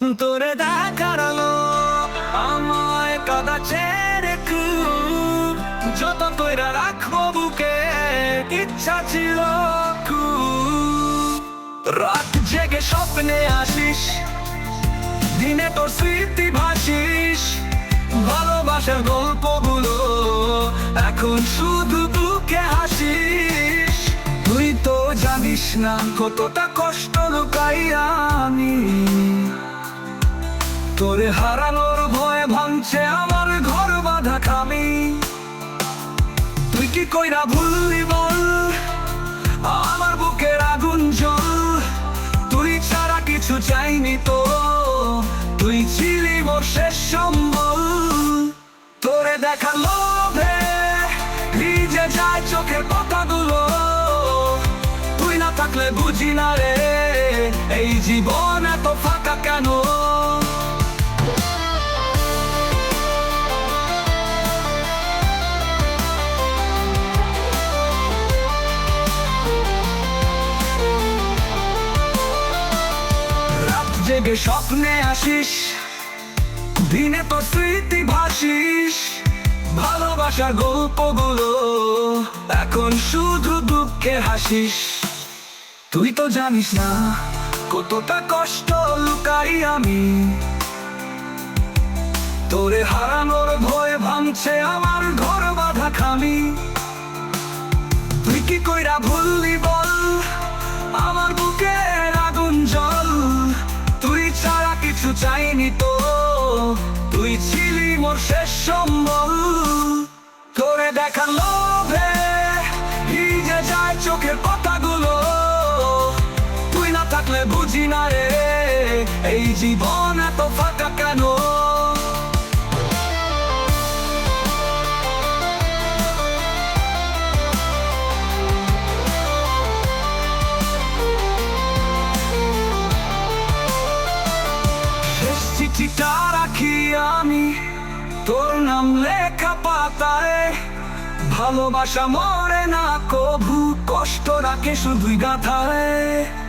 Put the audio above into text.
তোরে দেখার আলো আমায় কাদা ছেড়ে খুব যত কইরা রাখব বুকে ইচ্ছা ছিল রাত জেগে স্বপ্নে আসিস দিনে তোর স্মৃতি ভাসিস ভালোবাসার গল্পগুলো এখন শুধু বুকে হাসিস তুই তো জানিস না কতটা কষ্ট লুকাই আমি হারানোর ভয়ে ভাঙছে আমার ঘর বাঁধা খামি। তুই কি কইরা ভুললি বল? আমার বুকের আগুন জল তুই ছাড়া কিছু চাইনি তো। তুই ছিলি মোর শেষ সম্বল। তোরে দেখা লোভে ভিজে যায় চোখের পাতাগুলো। তুই না থাকলে বুঝি না রে, এই জীবন জেগে স্বপ্নে আসিস, দিনে তো স্মৃতি ভাসিস, ভালোবাসার গল্পগুলো এখন শুধু দুঃখে হাসিস। তুই তো জানিস না কতটা কষ্ট লুকাই আমি। তোরে হারানোর ভয়ে ভাঙছে আমার ঘর বাঁধা খামি তুই কি কইরা ভুললি ছিলি মোর শেষ সম্বল। করে দেখা লোভে ভিজে যায় চোখের কথাগুলো তুই না থাকলে বুঝি না রে, এই জীবন তোর নাম লেখা পাতায় ভালোবাসা মরে না কভু কষ্ট রাখে শুধুই গাথায়।